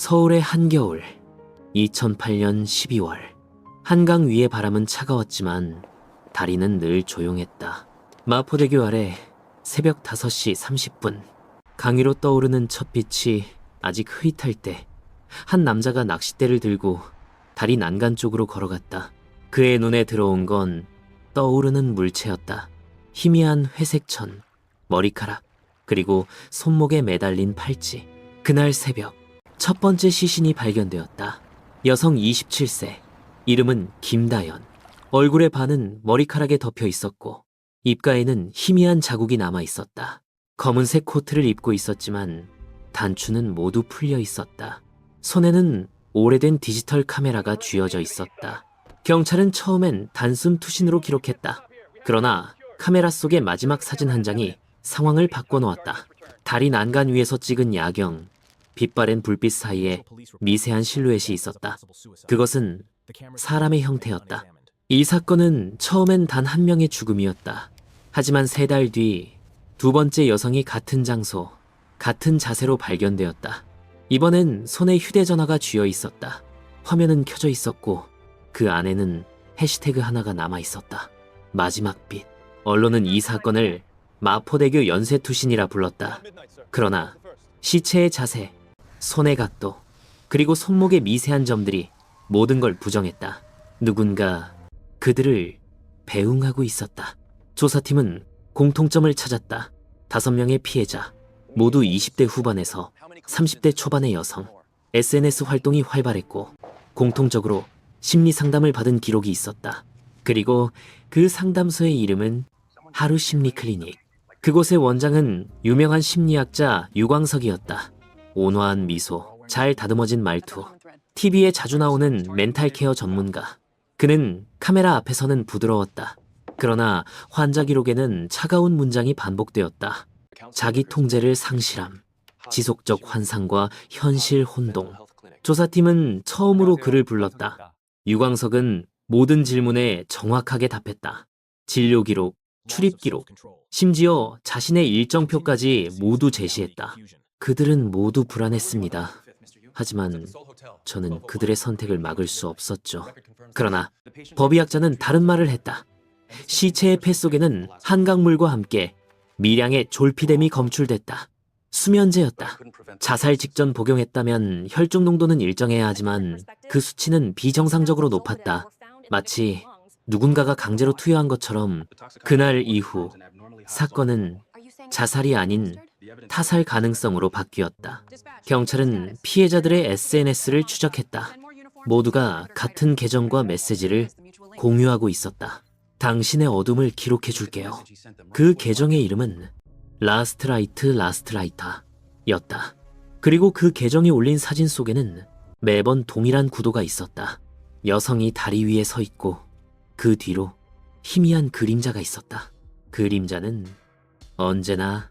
서울의 한겨울 2008년 12월 한강 위의 바람은 차가웠지만 다리는 늘 조용했다. 마포대교 아래 새벽 5시 30분 강 위로 떠오르는 첫 빛이 아직 흐릿할 때 한 남자가 낚싯대를 들고 다리 난간 쪽으로 걸어갔다. 그의 눈에 들어온 건 떠오르는 물체였다. 희미한 회색 천, 머리카락, 그리고 손목에 매달린 팔찌. 그날 새벽 첫 번째 시신이 발견되었다. 여성 27세. 이름은 김다연. 얼굴의 반은 머리카락에 덮여 있었고 입가에는 희미한 자국이 남아 있었다. 검은색 코트를 입고 있었지만 단추는 모두 풀려 있었다. 손에는 오래된 디지털 카메라가 쥐어져 있었다. 경찰은 처음엔 단순 투신으로 기록했다. 그러나 카메라 속의 마지막 사진 한 장이 상황을 바꿔놓았다. 다리 난간 위에서 찍은 야경, 빛바랜 불빛 사이에 미세한 실루엣이 있었다. 그것은 사람의 형태였다. 이 사건은 처음엔 단 한 명의 죽음이었다. 하지만 세 달 뒤 두 번째 여성이 같은 장소, 같은 자세로 발견되었다. 이번엔 손에 휴대전화가 쥐어 있었다. 화면은 켜져 있었고 그 안에는 해시태그 하나가 남아 있었다. 마지막 빛. 언론은 이 사건을 마포대교 연쇄투신이라 불렀다. 그러나 시체의 자세, 손의 각도, 그리고 손목의 미세한 점들이 모든 걸 부정했다. 누군가 그들을 배웅하고 있었다. 조사팀은 공통점을 찾았다. 다섯 명의 피해자, 모두 20대 후반에서 30대 초반의 여성. SNS 활동이 활발했고 공통적으로 심리 상담을 받은 기록이 있었다. 그리고 그 상담소의 이름은 하루 심리 클리닉. 그곳의 원장은 유명한 심리학자 유광석이었다. 온화한 미소, 잘 다듬어진 말투, TV에 자주 나오는 멘탈 케어 전문가. 그는 카메라 앞에서는 부드러웠다. 그러나 환자 기록에는 차가운 문장이 반복되었다. 자기 통제를 상실함, 지속적 환상과 현실 혼동. 조사팀은 처음으로 그를 불렀다. 유광석은 모든 질문에 정확하게 답했다. 진료 기록, 출입 기록, 심지어 자신의 일정표까지 모두 제시했다. 그들은 모두 불안했습니다. 하지만 저는 그들의 선택을 막을 수 없었죠. 그러나 법의학자는 다른 말을 했다. 시체의 폐 속에는 한강물과 함께 미량의 졸피뎀이 검출됐다. 수면제였다. 자살 직전 복용했다면 혈중 농도는 일정해야 하지만 그 수치는 비정상적으로 높았다. 마치 누군가가 강제로 투여한 것처럼 그날 이후 사건은 자살이 아닌 타살 가능성으로 바뀌었다. 경찰은 피해자들의 SNS를 추적했다. 모두가 같은 계정과 메시지를 공유하고 있었다. 당신의 어둠을 기록해 줄게요. 그 계정의 이름은 라스트라이트 라스트라이터였다. 그리고 그 계정에 올린 사진 속에는 매번 동일한 구도가 있었다. 여성이 다리 위에 서 있고 그 뒤로 희미한 그림자가 있었다. 그림자는 언제나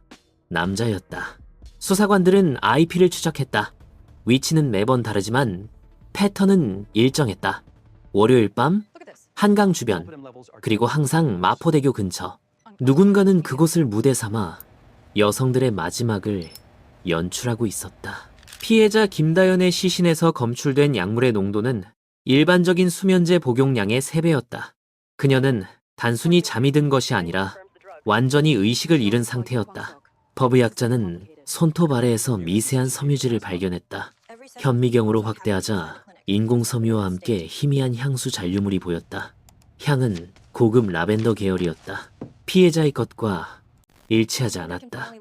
남자였다. 수사관들은 IP를 추적했다. 위치는 매번 다르지만 패턴은 일정했다. 월요일 밤 한강 주변 그리고 항상 마포대교 근처 누군가는 그곳을 무대 삼아 여성들의 마지막을 연출하고 있었다. 피해자 김다연의 시신에서 검출된 약물의 농도는 일반적인 수면제 복용량의 3배였다. 그녀는 단순히 잠이 든 것이 아니라 완전히 의식을 잃은 상태였다. 법의학자는 손톱 아래에서 미세한 섬유질을 발견했다. 현미경으로 확대하자 인공 섬유와 함께 희미한 향수 잔류물이 보였다. 향은 고급 라벤더 계열이었다. 피해자의 것과 일치하지 않았다.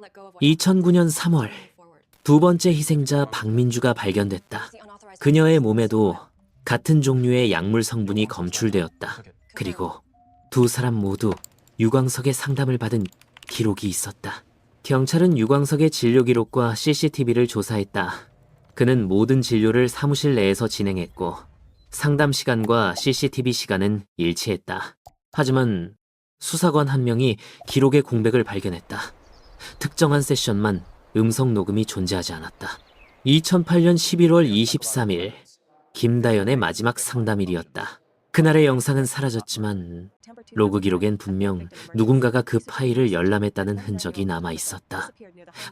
2009년 3월 두 번째 희생자 박민주가 발견됐다. 그녀의 몸에도 같은 종류의 약물 성분이 검출되었다. 그리고 두 사람 모두 유광석의 상담을 받은 기록이 있었다. 경찰은 유광석의 진료 기록과 CCTV를 조사했다. 그는 모든 진료를 사무실 내에서 진행했고 상담 시간과 CCTV 시간은 일치했다. 하지만 수사관 한 명이 기록의 공백을 발견했다. 특정한 세션만 음성 녹음이 존재하지 않았다. 2008년 11월 23일 김다연의 마지막 상담일이었다. 그날의 영상은 사라졌지만 로그 기록엔 분명 누군가가 그 파일을 열람했다는 흔적이 남아 있었다.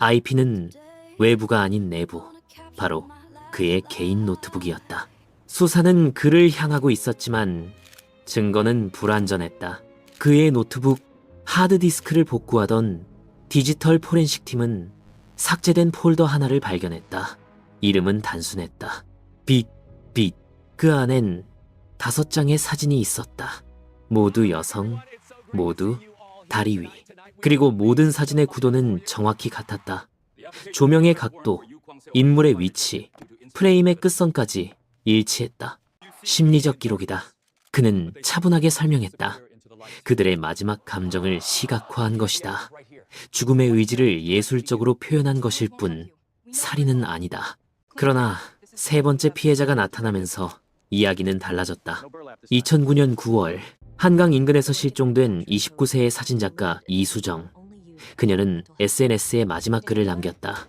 IP는 외부가 아닌 내부, 바로 그의 개인 노트북이었다. 수사는 그를 향하고 있었지만 증거는 불완전했다. 그의 노트북 하드디스크를 복구하던 디지털 포렌식 팀은 삭제된 폴더 하나를 발견했다. 이름은 단순했다. 빛, 빛. 그 안엔 다섯 장의 사진이 있었다. 모두 여성, 모두 다리 위. 그리고 모든 사진의 구도는 정확히 같았다. 조명의 각도, 인물의 위치, 프레임의 끝선까지 일치했다. 심리적 기록이다. 그는 차분하게 설명했다. 그들의 마지막 감정을 시각화한 것이다. 죽음의 의지를 예술적으로 표현한 것일 뿐 살인은 아니다. 그러나 세 번째 피해자가 나타나면서 이야기는 달라졌다. 2009년 9월 한강 인근에서 실종된 29세의 사진작가 이수정. 그녀는 SNS에 마지막 글을 남겼다.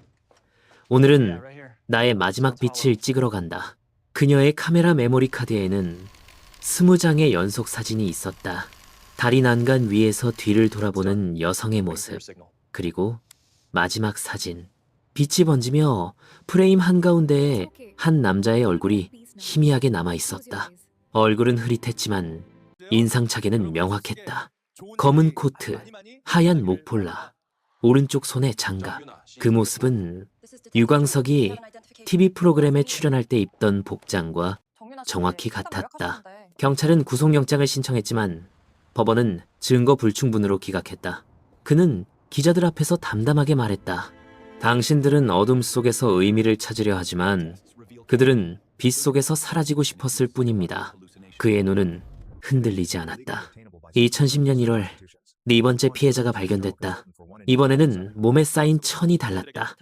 오늘은 나의 마지막 빛을 찍으러 간다. 그녀의 카메라 메모리 카드에는 스무 장의 연속 사진이 있었다. 다리 난간 위에서 뒤를 돌아보는 여성의 모습, 그리고 마지막 사진. 빛이 번지며 프레임 한가운데에 한 남자의 얼굴이 희미하게 남아 있었다. 얼굴은 흐릿했지만 인상착의는 명확했다. 검은 코트, 하얀 목폴라, 오른쪽 손에 장갑. 그 모습은 유광석이 TV 프로그램에 출연할 때 입던 복장과 정확히 같았다. 경찰은 구속영장을 신청했지만 법원은 증거 불충분으로 기각했다. 그는 기자들 앞에서 담담하게 말했다. 당신들은 어둠 속에서 의미를 찾으려 하지만 그들은 빛 속에서 사라지고 싶었을 뿐입니다. 그의 눈은 흔들리지 않았다. 2010년 1월 네 번째 피해자가 발견됐다. 이번에는 몸에 쌓인 천이 달랐다.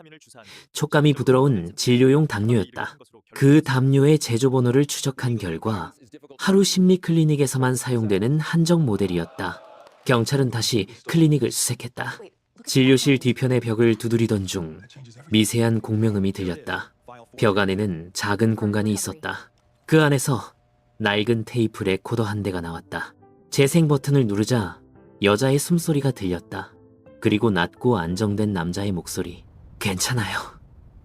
촉감이 부드러운 진료용 담요였다. 그 담요의 제조 번호를 추적한 결과 하루 심리 클리닉에서만 사용되는 한정 모델이었다. 경찰은 다시 클리닉을 수색했다. 진료실 뒤편의 벽을 두드리던 중 미세한 공명음이 들렸다. 벽 안에는 작은 공간이 있었다. 그 안에서 낡은 테이프 레코더 한 대가 나왔다. 재생 버튼을 누르자 여자의 숨소리가 들렸다. 그리고 낮고 안정된 남자의 목소리. 괜찮아요.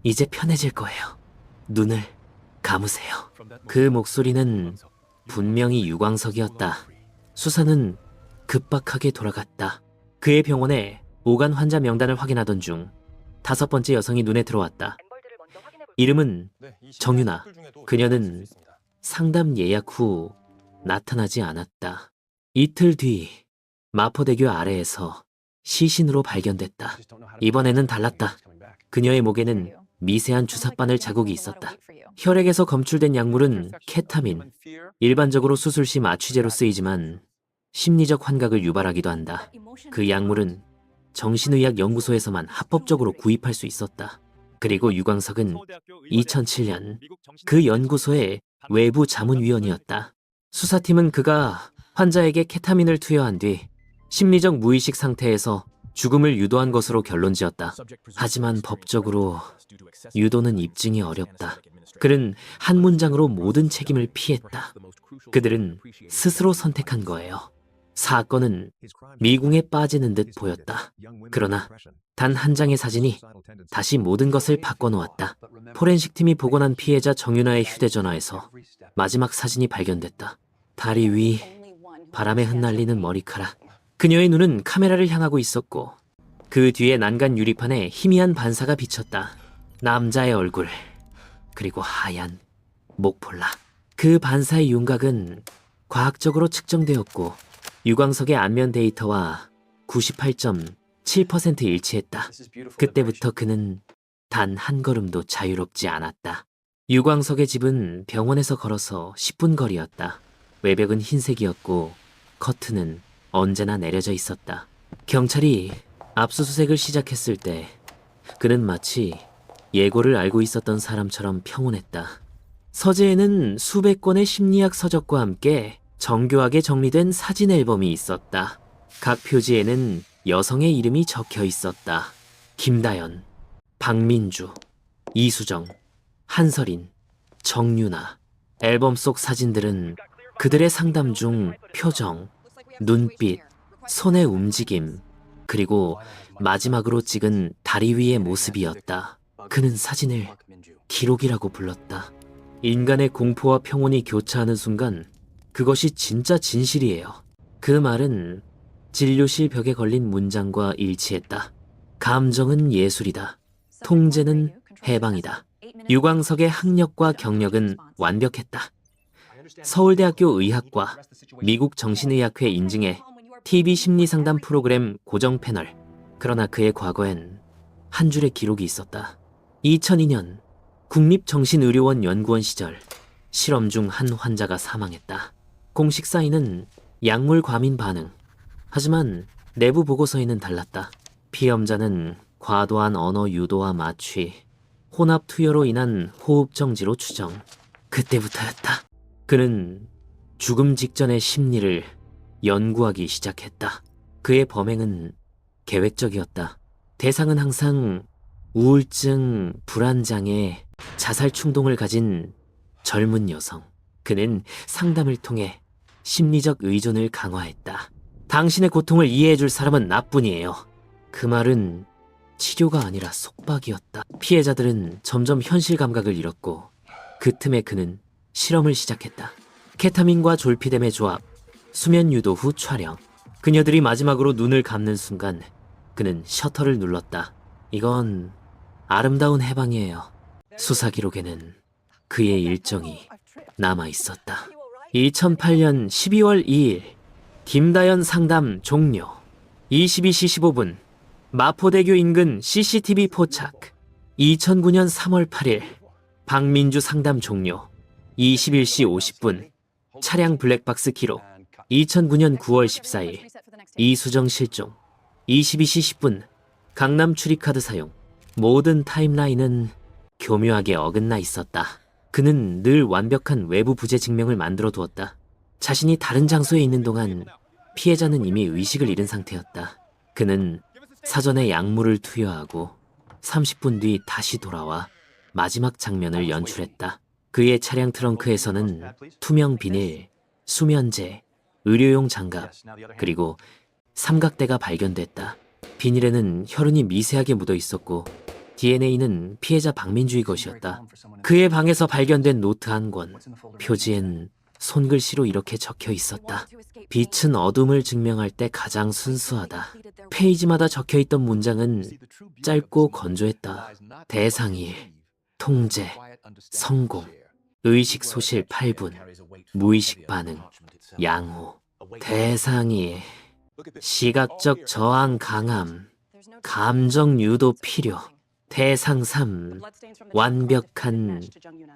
이제 편해질 거예요. 눈을 감으세요. 그 목소리는 분명히 유광석이었다. 수사는 급박하게 돌아갔다. 그의 병원에 오간 환자 명단을 확인하던 중 다섯 번째 여성이 눈에 들어왔다. 이름은 정윤아. 그녀는 상담 예약 후 나타나지 않았다. 이틀 뒤 마포대교 아래에서 시신으로 발견됐다. 이번에는 달랐다. 그녀의 목에는 미세한 주사바늘 자국이 있었다. 혈액에서 검출된 약물은 케타민. 일반적으로 수술 시 마취제로 쓰이지만 심리적 환각을 유발하기도 한다. 그 약물은 정신의학 연구소에서만 합법적으로 구입할 수 있었다. 그리고 유광석은 2007년 그 연구소의 외부 자문위원이었다. 수사팀은 그가 환자에게 케타민을 투여한 뒤 심리적 무의식 상태에서 죽음을 유도한 것으로 결론 지었다. 하지만 법적으로 유도는 입증이 어렵다. 그는 한 문장으로 모든 책임을 피했다. 그들은 스스로 선택한 거예요. 사건은 미궁에 빠지는 듯 보였다. 그러나 단 한 장의 사진이 다시 모든 것을 바꿔놓았다. 포렌식 팀이 복원한 피해자 정윤아의 휴대전화에서 마지막 사진이 발견됐다. 다리 위 바람에 흩날리는 머리카락. 그녀의 눈은 카메라를 향하고 있었고 그 뒤에 난간 유리판에 희미한 반사가 비쳤다. 남자의 얼굴 그리고 하얀 목폴라. 그 반사의 윤곽은 과학적으로 측정되었고 유광석의 안면 데이터와 98.7% 일치했다. 그때부터 그는 단 한 걸음도 자유롭지 않았다. 유광석의 집은 병원에서 걸어서 10분 거리였다. 외벽은 흰색이었고 커튼은 언제나 내려져 있었다. 경찰이 압수수색을 시작했을 때 그는 마치 예고를 알고 있었던 사람처럼 평온했다. 서재에는 수백 권의 심리학 서적과 함께 정교하게 정리된 사진 앨범이 있었다. 각 표지에는 여성의 이름이 적혀 있었다. 김다연, 박민주, 이수정, 한설인, 정유나. 앨범 속 사진들은 그들의 상담 중 표정, 눈빛, 손의 움직임, 그리고 마지막으로 찍은 다리 위의 모습이었다. 그는 사진을 기록이라고 불렀다. 인간의 공포와 평온이 교차하는 순간 그것이 진짜 진실이에요. 그 말은 진료실 벽에 걸린 문장과 일치했다. 감정은 예술이다. 통제는 해방이다. 유광석의 학력과 경력은 완벽했다. 서울대학교 의학과 미국 정신의학회 인증의 TV 심리상담 프로그램 고정 패널. 그러나 그의 과거엔 한 줄의 기록이 있었다. 2002년 국립정신의료원 연구원 시절 실험 중 한 환자가 사망했다. 공식 사인은 약물 과민 반응. 하지만 내부 보고서에는 달랐다. 피험자는 과도한 언어 유도와 마취, 혼합 투여로 인한 호흡 정지로 추정. 그때부터였다. 그는 죽음 직전의 심리를 연구하기 시작했다. 그의 범행은 계획적이었다. 대상은 항상 우울증, 불안장애, 자살 충동을 가진 젊은 여성. 그는 상담을 통해 심리적 의존을 강화했다. 당신의 고통을 이해해줄 사람은 나뿐이에요. 그 말은 치료가 아니라 속박이었다. 피해자들은 점점 현실 감각을 잃었고 그 틈에 그는 실험을 시작했다. 케타민과 졸피뎀의 조합, 수면 유도 후 촬영. 그녀들이 마지막으로 눈을 감는 순간 그는 셔터를 눌렀다. 이건 아름다운 해방이에요. 수사 기록에는 그의 일정이 남아 있었다. 2008년 12월 2일 김다연 상담 종료. 22시 15분 마포대교 인근 CCTV 포착. 2009년 3월 8일 박민주 상담 종료. 21시 50분 차량 블랙박스 기록. 2009년 9월 14일 이수정 실종. 22시 10분 강남 출입카드 사용. 모든 타임라인은 교묘하게 어긋나 있었다. 그는 늘 완벽한 외부 부재 증명을 만들어 두었다. 자신이 다른 장소에 있는 동안 피해자는 이미 의식을 잃은 상태였다. 그는 사전에 약물을 투여하고 30분 뒤 다시 돌아와 마지막 장면을 연출했다. 그의 차량 트렁크에서는 투명 비닐, 수면제, 의료용 장갑, 그리고 삼각대가 발견됐다. 비닐에는 혈흔이 미세하게 묻어 있었고 DNA는 피해자 박민주의 것이었다. 그의 방에서 발견된 노트 한 권. 표지엔 손글씨로 이렇게 적혀 있었다. 빛은 어둠을 증명할 때 가장 순수하다. 페이지마다 적혀 있던 문장은 짧고 건조했다. 대상일, 통제, 성공, 의식 소실 8분, 무의식 반응, 양호, 대상이, 시각적 저항 강함, 감정 유도 필요, 대상 3, 완벽한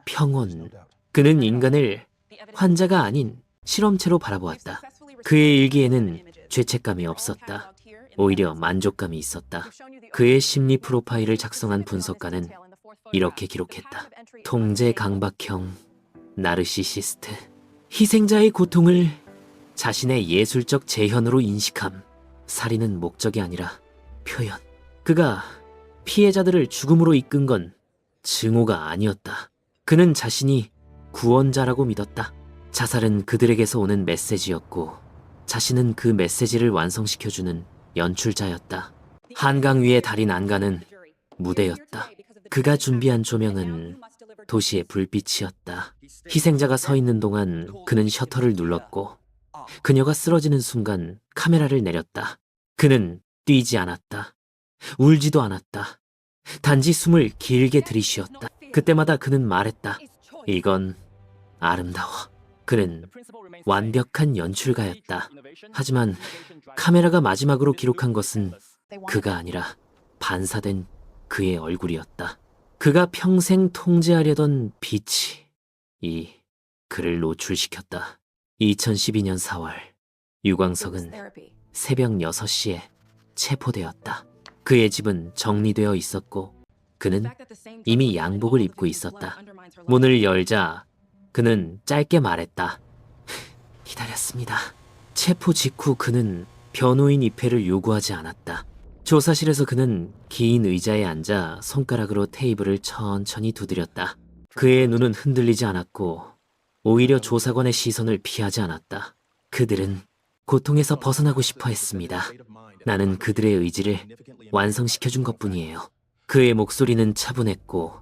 평온. 그는 인간을 환자가 아닌 실험체로 바라보았다. 그의 일기에는 죄책감이 없었다. 오히려 만족감이 있었다. 그의 심리 프로파일을 작성한 분석가는 이렇게 기록했다. 통제 강박형, 나르시시스트. 희생자의 고통을 자신의 예술적 재현으로 인식함. 살인은 목적이 아니라 표현. 그가 피해자들을 죽음으로 이끈 건 증오가 아니었다. 그는 자신이 구원자라고 믿었다. 자살은 그들에게서 오는 메시지였고 자신은 그 메시지를 완성시켜주는 연출자였다. 한강 위의 달인 안가는 무대였다. 그가 준비한 조명은 도시의 불빛이었다. 희생자가 서 있는 동안 그는 셔터를 눌렀고 그녀가 쓰러지는 순간 카메라를 내렸다. 그는 뛰지 않았다. 울지도 않았다. 단지 숨을 길게 들이쉬었다. 그때마다 그는 말했다. 이건 아름다워. 그는 완벽한 연출가였다. 하지만 카메라가 마지막으로 기록한 것은 그가 아니라 반사된 그의 얼굴이었다. 그가 평생 통제하려던 빛이 이 그를 노출시켰다. 2012년 4월 유광석은 새벽 6시에 체포되었다. 그의 집은 정리되어 있었고 그는 이미 양복을 입고 있었다. 문을 열자 그는 짧게 말했다. 기다렸습니다. 체포 직후 그는 변호인 입회를 요구하지 않았다. 조사실에서 그는 긴 의자에 앉아 손가락으로 테이블을 천천히 두드렸다. 그의 눈은 흔들리지 않았고 오히려 조사관의 시선을 피하지 않았다. 그들은 고통에서 벗어나고 싶어 했습니다. 나는 그들의 의지를 완성시켜준 것 뿐이에요. 그의 목소리는 차분했고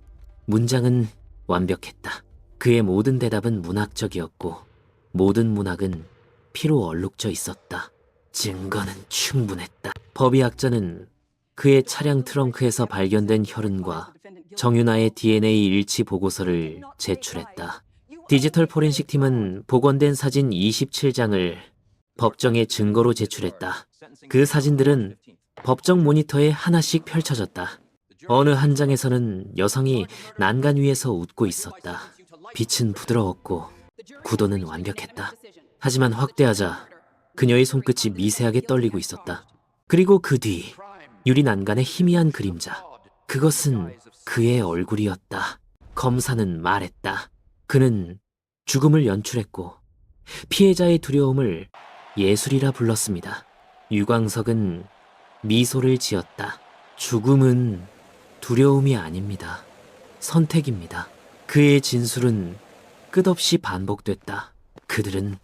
문장은 완벽했다. 그의 모든 대답은 문학적이었고 모든 문학은 피로 얼룩져 있었다. 증거는 충분했다. 법의학자는 그의 차량 트렁크에서 발견된 혈흔과 정윤아의 DNA 일치 보고서를 제출했다. 디지털 포렌식 팀은 복원된 사진 27장을 법정에 증거로 제출했다. 그 사진들은 법정 모니터에 하나씩 펼쳐졌다. 어느 한 장에서는 여성이 난간 위에서 웃고 있었다. 빛은 부드러웠고 구도는 완벽했다. 하지만 확대하자 그녀의 손끝이 미세하게 떨리고 있었다. 그리고 그 뒤 유리 난간의 희미한 그림자. 그것은 그의 얼굴이었다. 검사는 말했다. 그는 죽음을 연출했고 피해자의 두려움을 예술이라 불렀습니다. 유광석은 미소를 지었다. 죽음은 두려움이 아닙니다. 선택입니다. 그의 진술은 끝없이 반복됐다. 그들은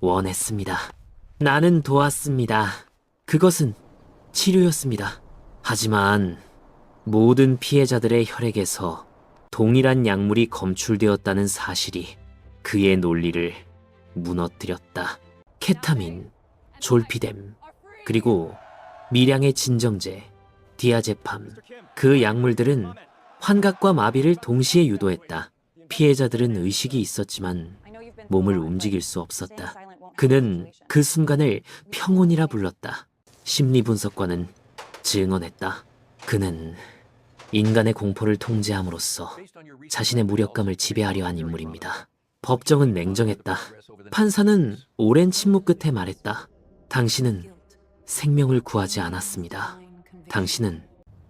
원했습니다. 나는 도왔습니다. 그것은 치료였습니다. 하지만 모든 피해자들의 혈액에서 동일한 약물이 검출되었다는 사실이 그의 논리를 무너뜨렸다. 케타민, 졸피뎀, 그리고 미량의 진정제, 디아제팜, 그 약물들은 환각과 마비를 동시에 유도했다. 피해자들은 의식이 있었지만 몸을 움직일 수 없었다. 그는 그 순간을 평온이라 불렀다. 심리 분석관은 증언했다. 그는 인간의 공포를 통제함으로써 자신의 무력감을 지배하려 한 인물입니다. 법정은 냉정했다. 판사는 오랜 침묵 끝에 말했다. 당신은 생명을 구하지 않았습니다. 당신은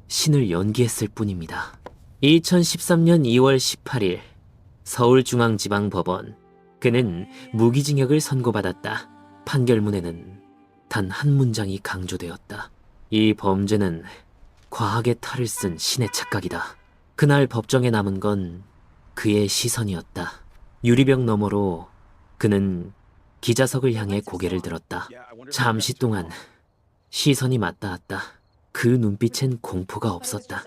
신을 연기했을 뿐입니다. 2013년 2월 18일 서울중앙지방법원 그는 무기징역을 선고받았다. 판결문에는 단 한 문장이 강조되었다. 이 범죄는 과학의 탈을 쓴 신의 착각이다. 그날 법정에 남은 건 그의 시선이었다. 유리병 너머로 그는 기자석을 향해 고개를 들었다. 잠시 동안 시선이 맞닿았다. 그 눈빛엔 공포가 없었다.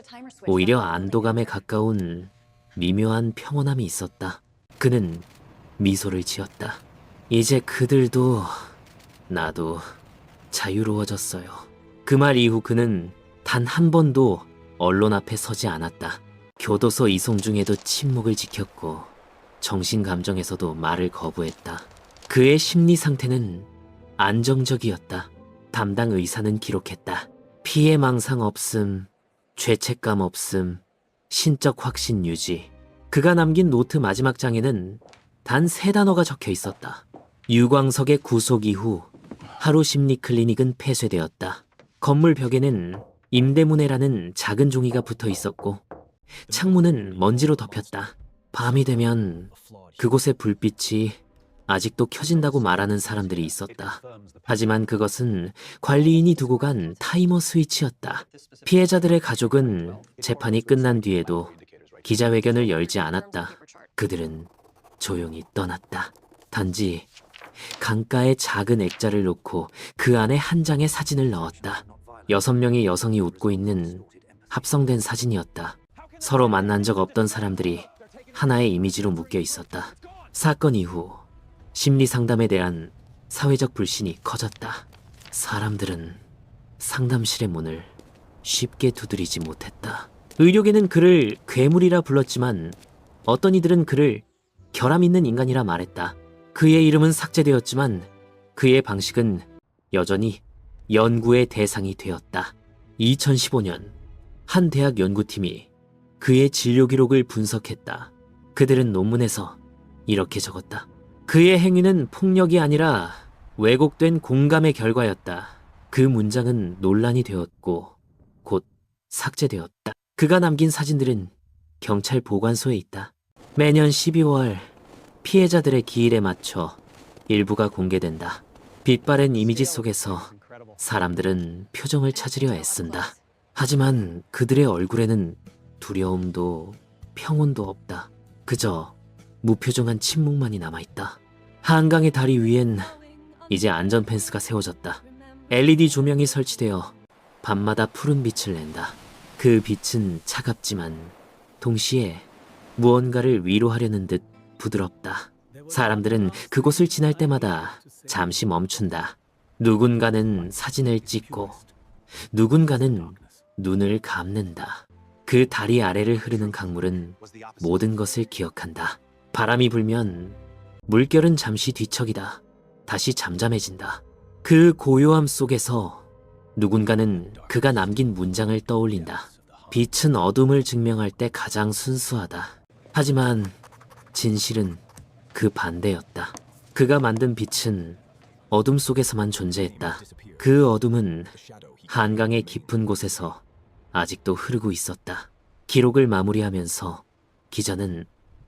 오히려 안도감에 가까운 미묘한 평온함이 있었다. 그는 미소를 지었다. 이제 그들도 나도 자유로워졌어요. 그 말 이후 그는 단 한 번도 언론 앞에 서지 않았다. 교도소 이송 중에도 침묵을 지켰고 정신 감정에서도 말을 거부했다. 그의 심리 상태는 안정적이었다. 담당 의사는 기록했다. 피해 망상 없음, 죄책감 없음, 신적 확신 유지. 그가 남긴 노트 마지막 장에는 단 세 단어가 적혀 있었다. 유광석의 구속 이후 하루 심리 클리닉은 폐쇄되었다. 건물 벽에는 임대문해라는 작은 종이가 붙어 있었고 창문은 먼지로 덮였다. 밤이 되면 그곳의 불빛이 아직도 켜진다고 말하는 사람들이 있었다. 하지만 그것은 관리인이 두고 간 타이머 스위치였다. 피해자들의 가족은 재판이 끝난 뒤에도 기자회견을 열지 않았다. 그들은 조용히 떠났다. 단지 강가에 작은 액자를 놓고 그 안에 한 장의 사진을 넣었다. 여섯 명의 여성이 웃고 있는 합성된 사진이었다. 서로 만난 적 없던 사람들이 하나의 이미지로 묶여 있었다. 사건 이후 심리 상담에 대한 사회적 불신이 커졌다. 사람들은 상담실의 문을 쉽게 두드리지 못했다. 의료계는 그를 괴물이라 불렀지만 어떤 이들은 그를 결함 있는 인간이라 말했다. 그의 이름은 삭제되었지만 그의 방식은 여전히 연구의 대상이 되었다. 2015년 한 대학 연구팀이 그의 진료 기록을 분석했다. 그들은 논문에서 이렇게 적었다. 그의 행위는 폭력이 아니라 왜곡된 공감의 결과였다. 그 문장은 논란이 되었고 곧 삭제되었다. 그가 남긴 사진들은 경찰 보관소에 있다. 매년 12월 피해자들의 기일에 맞춰 일부가 공개된다. 빛바랜 이미지 속에서 사람들은 표정을 찾으려 애쓴다. 하지만 그들의 얼굴에는 두려움도 평온도 없다. 그저 무표정한 침묵만이 남아있다. 한강의 다리 위엔 이제 안전 펜스가 세워졌다. LED 조명이 설치되어 밤마다 푸른 빛을 낸다. 그 빛은 차갑지만 동시에 무언가를 위로하려는 듯 부드럽다. 사람들은 그곳을 지날 때마다 잠시 멈춘다. 누군가는 사진을 찍고 누군가는 눈을 감는다. 그 다리 아래를 흐르는 강물은 모든 것을 기억한다. 바람이 불면 물결은 잠시 뒤척이다. 다시 잠잠해진다. 그 고요함 속에서 누군가는 그가 남긴 문장을 떠올린다. 빛은 어둠을 증명할 때 가장 순수하다. 하지만 진실은 그 반대였다. 그가 만든 빛은 어둠 속에서만 존재했다. 그 어둠은 한강의 깊은 곳에서 아직도 흐르고 있었다. 기록을 마무리하면서 기자는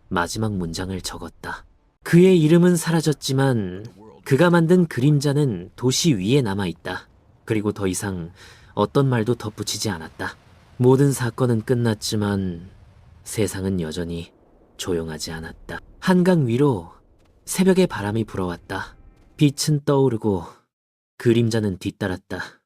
마지막 문장을 적었다. 그의 이름은 사라졌지만 그가 만든 그림자는 도시 위에 남아 있다. 그리고 더 이상 어떤 말도 덧붙이지 않았다. 모든 사건은 끝났지만 세상은 여전히 조용하지 않았다. 한강 위로 새벽의 바람이 불어왔다. 빛은 떠오르고 그림자는 뒤따랐다.